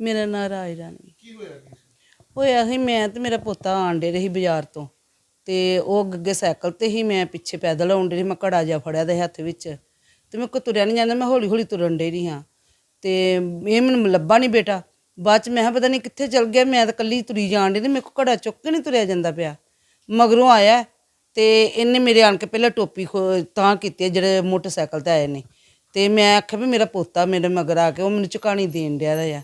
ਮੇਰਾ ਨਾਂ ਰਾਜ ਰਾਣੀ। ਕੀ ਹੋਇਆ ਕੀ ਸੀ? ਹੋਇਆ ਸੀ ਮੈਂ ਤੇ ਮੇਰਾ ਪੋਤਾ ਆਂਡੇ ਰਹੀ ਬਾਜ਼ਾਰ ਤੋਂ ਤੇ ਉਹ ਅੱਗੇ ਸਾਈਕਲ ਤੇ ਹੀ ਮੈਂ ਪਿੱਛੇ ਪੈਦਲ ਆਉਂਦੇ ਰਹੀ ਮੈਂ ਘੜਾ ਜਿਹਾ ਫੜਿਆ ਦੇ ਹੱਥ ਵਿੱਚ ਤੇ ਮੈਂ ਕੋ ਤੁਰਿਆ ਨਹੀਂ ਜਾਂਦਾ ਮੈਂ ਹੌਲੀ ਹੌਲੀ ਤੁਰਨ ਡੇ ਰਹੀ ਹਾਂ ਤੇ ਇਹ ਮੈਨੂੰ ਲੱਭਾ ਨਹੀਂ ਬੇਟਾ। ਬਾਅਦ ਚ ਮੈਂ ਕਿਹਾ ਪਤਾ ਨਹੀਂ ਕਿੱਥੇ ਚਲ ਗਿਆ ਮੈਂ ਤਾਂ ਕੱਲੀ ਤੁਰੀ ਜਾਣ ਡਈ ਤੇ ਮੇਰੇ ਕੋ ਘੜਾ ਚੁੱਕ ਕੇ ਨਹੀਂ ਤੁਰਿਆ ਜਾਂਦਾ ਪਿਆ। ਮਗਰੋਂ ਆਇਆ ਤੇ ਇਹਨੇ ਮੇਰੇ ਆਣ ਕੇ ਪਹਿਲਾਂ ਟੋਪੀ ਖੋ- ਤਾਂ ਕੀਤੀ ਹੈ ਜਿਹੜੇ ਮੋਟਰਸਾਈਕਲ ਤੇ ਆਏ ਨੇ। ਤੇ ਮੈਂ ਆਖਿਆ ਵੀ ਮੇਰਾ ਪੋਤਾ ਮੇਰੇ ਮਗਰ ਆ ਕੇ ਉਹ ਮੈਨੂੰ ਝੁਕਾਣੀ ਦੇਣ ਡਿਆ ਦਾ ਆ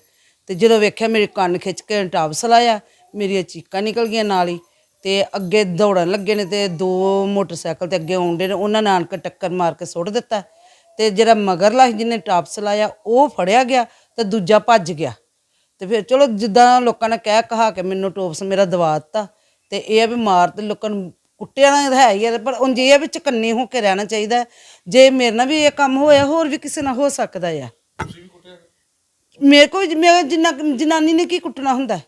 ਤੇ ਜਦੋਂ ਵੇਖਿਆ ਮੇਰੇ ਕੰਨ ਖਿੱਚ ਕੇ ਟਾਪਸ ਲਾਇਆ, ਮੇਰੀਆਂ ਚੀਕਾਂ ਨਿਕਲ ਗਈਆਂ ਨਾਲ ਹੀ ਤੇ ਅੱਗੇ ਦੌੜਨ ਲੱਗੇ ਨੇ ਤੇ ਦੋ ਮੋਟਰਸਾਈਕਲ ਤੇ ਅੱਗੇ ਆਉਂਦੇ ਨੇ, ਉਹਨਾਂ ਨੇ ਆਣ ਕੇ ਟੱਕਰ ਮਾਰ ਕੇ ਸੁੱਟ ਦਿੱਤਾ ਤੇ ਜਿਹੜਾ ਮਗਰਲਾ ਸੀ ਜਿਹਨੇ ਟਾਪਸ ਲਾਇਆ, ਉਹ ਫੜਿਆ ਗਿਆ ਤੇ ਦੂਜਾ ਭੱਜ ਗਿਆ। ਤੇ ਫਿਰ ਚਲੋ ਜਿੱਦਾਂ ਲੋਕਾਂ ਨੇ ਕਹਿ ਕਹਾ ਕੇ ਮੈਨੂੰ ਟੋਪਸ ਮੇਰਾ ਦਵਾ ਦਿੱਤਾ ਤੇ ਇਹ ਆ ਵੀ ਮਾਰ ਤੇ ਲੋਕਾਂ ਨੂੰ ਕੁੱਟਿਆ ਨਾ ਹੈ ਹੀ ਆ, ਪਰ ਉਂਝ ਇਹ ਆ ਵੀ ਚਕੰਨੇ ਹੋ ਕੇ ਰਹਿਣਾ ਚਾਹੀਦਾ। ਜੇ ਮੇਰੇ ਨਾਲ ਵੀ ਇਹ ਕੰਮ ਹੋਇਆ, ਹੋਰ ਵੀ ਕਿਸੇ ਨਾਲ ਹੋ ਸਕਦਾ ਆ। ਮੇਰੇ ਕੋਲ ਮੈਂ ਜਿੰਨਾ ਜਨਾਨੀ ਨੇ ਕੀ ਕੁੱਟਣਾ ਹੁੰਦਾ? ਹੈ?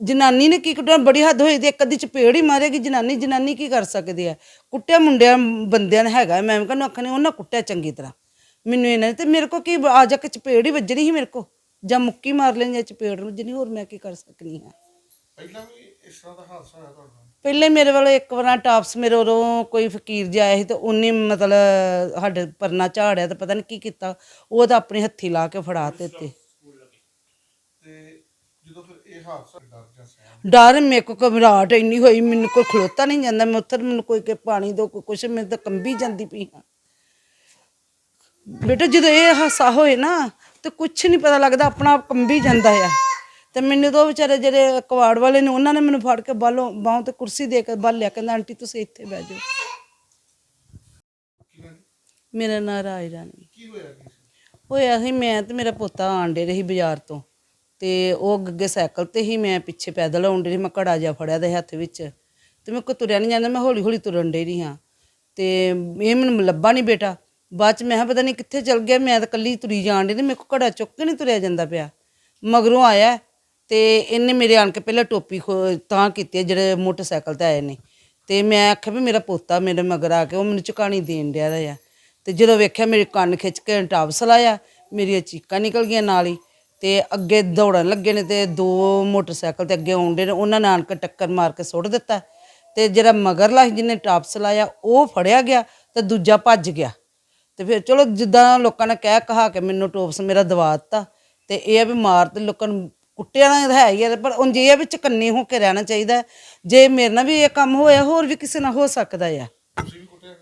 ਜਨਾਨੀ ਨੇ ਕੀ ਕੁੱਟਣਾ? ਬੜੀ ਹੱਦ ਹੋਈ ਤੇ ਇੱਕ ਅੱਧੀ ਚਪੇੜ ਹੀ ਮਾਰੇਗੀ ਜਨਾਨੀ ਜਨਾਨੀ ਕੀ ਕਰ ਸਕਦੀ ਹੈ? ਕੁੱਟਿਆ ਮੁੰਡਿਆਂ, ਬੰਦਿਆਂ ਨੇ ਹੈਗਾ, ਮੈਂ ਕਹਿੰਦਾ ਆਖਣੇ, ਉਹਨਾਂ ਕੁੱਟਿਆ ਚੰਗੀ ਤਰ੍ਹਾਂ। ਮੈਨੂੰ ਇਹਨਾਂ ਨੇ ਤੇ ਮੇਰੇ ਕੋ ਕੀ ਆ ਜਾ ਕੇ ਚਪੇੜ ਹੀ ਵੱਜਣੀ ਸੀ ਮੇਰੇ ਕੋ ਜਾਂ ਮੁੱਕੀ ਮਾਰ ਲੈਣੀ ਜਾਂ ਚਪੇੜ ਨੂੰ ਜਿੰਨੀ ਹੋਰ ਮੈਂ ਕੀ ਕਰ ਸਕਨੀ ਹਾਂ? ਪਹਿਲਾਂ ਵੀ ਇਸ ਤਰ੍ਹਾਂ ਦਾ ਹਾਦਸਾ ਹੋਇਆ ਤੁਹਾਡੇ ਨਾਲ? ਪਹਿਲੇ ਮੇਰੇ ਵੱਲੋਂ ਇੱਕ ਵਾਰ ਟਾਪਸ ਮੇਰੇ ਉਰੋਂ ਕੋਈ ਫਕੀਰ ਜਿਹਾ ਆਇਆ ਸੀ ਤੇ ਉਹਨੇ ਮਤਲਬ ਸਾਡੇ ਪਰਨਾ ਝਾੜਿਆ ਤੇ ਪਤਾ ਨਹੀਂ ਕੀ ਕੀਤਾ। ਉਹ ਤਾਂ ਆਪਣੇ ਹੱਥੀ ਲਾ ਕੇ ਫੜਾ ਦਿੱਤੇ ਤੇ ਜਦੋਂ ਫਿਰ ਇਹ ਹਾਦਸਾ ਡਰ ਜਾਂ ਸਹਿਮ? ਡਰ ਮੇਰੇ ਕੋ ਘਬਰਾਹਟ ਇੰਨੀ ਹੋਈ ਮੈਨੂੰ ਕੋਈ ਖਲੋਤਾ ਨਹੀਂ ਜਾਂਦਾ। ਮੈਂ ਉੱਧਰ ਮੈਨੂੰ ਕੋਈ ਕਿ ਪਾਣੀ ਦੋ ਕੋਈ ਕੁਛ ਮੈਂ ਤਾਂ ਕੰਬੀ ਜਾਂਦੀ ਪਈ ਹਾਂ। ਬੇਟਾ ਜਦੋਂ ਇਹ ਹਾਸਾ ਹੋਏ ਨਾ ਤੇ ਕੁਛ ਨਹੀਂ ਪਤਾ ਲੱਗਦਾ ਆਪਣਾ ਆਪ ਕੰਬੀ ਜਾਂਦਾ ਆ। ਤੇ ਮੈਨੂੰ ਤਾਂ ਉਹ ਵਿਚਾਰੇ ਜਿਹੜੇ ਕਵਾੜ ਵਾਲੇ ਨੇ ਉਹਨਾਂ ਨੇ ਮੈਨੂੰ ਫੜ ਕੇ ਬਾਹਲੋਂ ਬਾਹੋਂ ਤੇ ਕੁਰਸੀ ਦੇ ਕੇ ਬਾਹਰ ਲਿਆ ਕਹਿੰਦਾ ਆਂਟੀ ਤੁਸੀਂ ਇੱਥੇ ਬਹਿ ਜਾਓ? ਮੇਰਾ ਨਾਂ ਰਾਜ ਰਾਣੀ। ਕੀ ਹੋਇਆ ਕੀ ਸੀ? ਹੋਇਆ ਸੀ ਮੈਂ ਤੇ ਮੇਰਾ ਪੋਤਾ ਆਂਡੇ ਰਹੀ ਬਾਜ਼ਾਰ ਤੋਂ ਤੇ ਉਹ ਅੱਗੇ ਸਾਈਕਲ ਤੇ ਹੀ ਮੈਂ ਪਿੱਛੇ ਪੈਦਲ ਆਉਂਦੇ ਰਹੀ ਮੈਂ ਘੜਾ ਜਿਹਾ ਫੜਿਆ ਦੇ ਹੱਥ ਵਿੱਚ ਤੇ ਮੈਂ ਕੋ ਤੁਰਿਆ ਨਹੀਂ ਜਾਂਦਾ ਮੈਂ ਹੌਲੀ ਹੌਲੀ ਤੁਰਨ ਡੇ ਰਹੀ ਹਾਂ। ਤੇ ਇਹ ਮੈਨੂੰ ਲੱਭਾ ਨਹੀਂ ਬੇਟਾ। ਬਾਅਦ ਚ ਮੈਂ ਕਿਹਾ ਪਤਾ ਨਹੀਂ ਕਿੱਥੇ ਚਲ ਗਿਆ ਮੈਂ ਤਾਂ ਕੱਲੀ ਤੁਰੀ ਜਾਣ ਡਈ ਤੇ ਮੇਰੇ ਕੋ ਘੜਾ ਚੁੱਕ ਕੇ ਨਹੀਂ ਤੁਰਿਆ ਜਾਂਦਾ ਪਿਆ। ਮਗਰੋਂ ਆਇਆ ਤੇ ਇਹਨੇ ਮੇਰੇ ਆਣ ਕੇ ਪਹਿਲਾਂ ਟੋਪੀ ਖੋ- ਤਾਂ ਕੀਤੀ ਹੈ ਜਿਹੜੇ ਮੋਟਰਸਾਈਕਲ ਤੇ ਆਏ ਨੇ। ਤੇ ਮੈਂ ਆਖਿਆ ਵੀ ਮੇਰਾ ਪੋਤਾ ਮੇਰੇ ਮਗਰ ਆ ਕੇ ਉਹ ਮੈਨੂੰ ਝੁਕਾਣੀ ਦੇਣ ਡਿਆ ਦਾ ਤੇ ਜਦੋਂ ਵੇਖਿਆ ਮੇਰੇ ਕੰਨ ਖਿੱਚ ਕੇ ਟਾਪਸ ਲਾਇਆ ਮੇਰੀਆਂ ਚੀਕਾਂ ਨਿਕਲ ਗਈਆਂ ਨਾਲ ਹੀ। ਤੇ ਅੱਗੇ ਦੌੜਨ ਲੱਗੇ ਨੇ ਤੇ ਦੋ ਮੋਟਰਸਾਈਕਲ ਤੇ ਅੱਗੇ ਆਉਂਦੇ ਨੇ, ਉਹਨਾਂ ਨੇ ਆਣ ਕੇ ਟੱਕਰ ਮਾਰ ਕੇ ਸੁੱਟ ਦਿੱਤਾ। ਤੇ ਜਿਹੜਾ ਮਗਰਲਾ ਸੀ ਜਿਹਨੇ ਟਾਪਸ ਲਾਇਆ ਉਹ ਫੜਿਆ ਗਿਆ ਤੇ ਦੂਜਾ ਭੱਜ ਗਿਆ। ਤੇ ਫਿਰ ਚਲੋ ਜਿੱਦਾਂ ਲੋਕਾਂ ਨੇ ਕਹਿ ਕਹਾ ਕੇ ਮੈਨੂੰ ਟੋਪਸ ਮੇਰਾ ਦਵਾ ਦਿੱਤਾ। ਤੇ ਇਹ ਆ ਵੀ ਮਾਰ ਤੇ ਲੋਕਾਂ ਨੂੰ ਕੁੱਟਿਆ ਨਾ ਹੈ ਹੀ ਆ ਪਰ ਉਂਝ ਇਹ ਆ ਵੀ ਚਕੰਨੇ ਹੋ ਕੇ ਰਹਿਣਾ ਚਾਹੀਦਾ ਹੈ। ਜੇ ਮੇਰੇ ਨਾਲ ਵੀ ਇਹ ਕੰਮ ਹੋਇਆ ਹੋਰ ਵੀ ਕਿਸੇ ਨਾਲ ਹੋ ਸਕਦਾ ਆ। ਤੁਸੀਂ ਵੀ ਕੁੱਟਿਆ?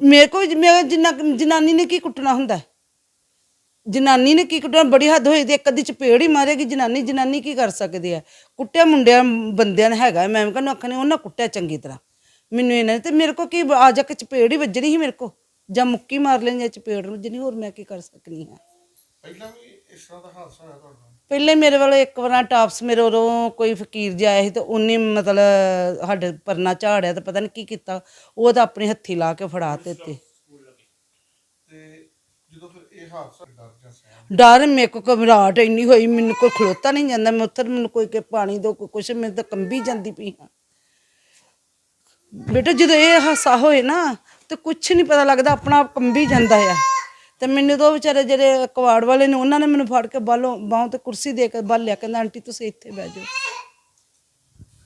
ਮੇਰੇ ਕੋਲ ਮੈਂ ਜਿੰਨਾ ਜਨਾਨੀ ਨੇ ਕੀ ਕੁੱਟਣਾ ਹੁੰਦਾ? ਹੈ? ਜਨਾਨੀ ਨੇ ਕੀ ਕੁੱਟਣਾ? ਬੜੀ ਹੱਦ ਹੋਈ ਤੇ ਇੱਕ ਅੱਧੀ ਚਪੇੜ ਹੀ ਮਾਰੇਗੀ ਜਨਾਨੀ। ਜਨਾਨੀ ਕੀ ਕਰ ਸਕਦੀ ਹੈ ਕੁੱਟਿਆ ਮੁੰਡਿਆਂ ਬੰਦਿਆਂ ਨੇ ਹੈਗਾ। ਮੈਂ ਕਹਿੰਦਾ ਆਖਣੇ ਉਹਨਾਂ ਕੁੱਟਿਆ ਚੰਗੀ ਤਰ੍ਹਾਂ। ਮੈਨੂੰ ਇਹਨਾਂ ਨੇ ਤੇ ਮੇਰੇ ਕੋ ਕੀ ਆ? ਜਾ ਕੇ ਚਪੇੜ ਹੀ ਵੱਜਣੀ ਸੀ ਮੇਰੇ ਕੋ ਜਾਂ ਮੁੱਕੀ ਮਾਰ ਲੈਣੀ ਜਾਂ ਚਪੇੜ ਨੂੰ ਜਿੰਨੀ ਹੋਰ ਮੈਂ ਕੀ ਕਰ ਸਕਨੀ ਹਾਂ ਪਹਿਲਾਂ ਵੀ ਇਸ ਤਰ੍ਹਾਂ ਦਾ ਹਾਦਸਾ ਹੋਇਆ ਤੁਹਾਡੇ ਨਾਲ? ਪਹਿਲੇ ਮੇਰੇ ਵੱਲੋਂ ਇੱਕ ਵਾਰ ਟਾਪਸ ਮੇਰੇ ਉਰੋਂ ਕੋਈ ਫਕੀਰ ਜਿਹਾ ਆਇਆ ਸੀ ਤੇ ਉਹਨੇ ਮਤਲਬ ਸਾਡੇ ਪਰਨਾ ਝਾੜਿਆ ਤੇ ਪਤਾ ਨਹੀਂ ਕੀ ਕੀਤਾ। ਉਹ ਤਾਂ ਆਪਣੇ ਹੱਥੀ ਲਾ ਕੇ ਫੜਾ ਦਿੱਤੇ ਤੇ ਜਦੋਂ ਫਿਰ ਇਹ ਹਾਦਸਾ ਡਰ ਜਾਂ ਸਹਿਮ? ਡਰ ਮੇਰੇ ਕੋ ਘਬਰਾਹਟ ਇੰਨੀ ਹੋਈ ਮੈਨੂੰ ਕੋਈ ਖਲੋਤਾ ਨਹੀਂ ਜਾਂਦਾ। ਮੈਂ ਉੱਧਰ ਮੈਨੂੰ ਕੋਈ ਕਿ ਪਾਣੀ ਦੋ ਕੋਈ ਕੁਛ ਮੈਂ ਤਾਂ ਕੰਬੀ ਜਾਂਦੀ ਪਈ ਹਾਂ। ਬੇਟਾ ਜਦੋਂ ਇਹ ਹਾਸਾ ਹੋਏ ਨਾ ਤੇ ਕੁਛ ਨਹੀਂ ਪਤਾ ਲੱਗਦਾ ਆਪਣਾ ਆਪ ਕੰਬੀ ਜਾਂਦਾ ਆ। ਤੇ ਮੈਨੂੰ ਤਾਂ ਉਹ ਵਿਚਾਰੇ ਜਿਹੜੇ ਕਵਾੜ ਵਾਲੇ ਨੇ, ਉਹਨਾਂ ਨੇ ਮੈਨੂੰ ਫੜ ਕੇ ਬਾਹਲੋਂ ਬਾਹੋਂ ਤੇ ਕੁਰਸੀ ਦੇ ਕੇ ਬਾਹਰ ਲਿਆ ਕਹਿੰਦਾ, ਆਂਟੀ, ਤੁਸੀਂ ਇੱਥੇ ਬਹਿ ਜਾਓ।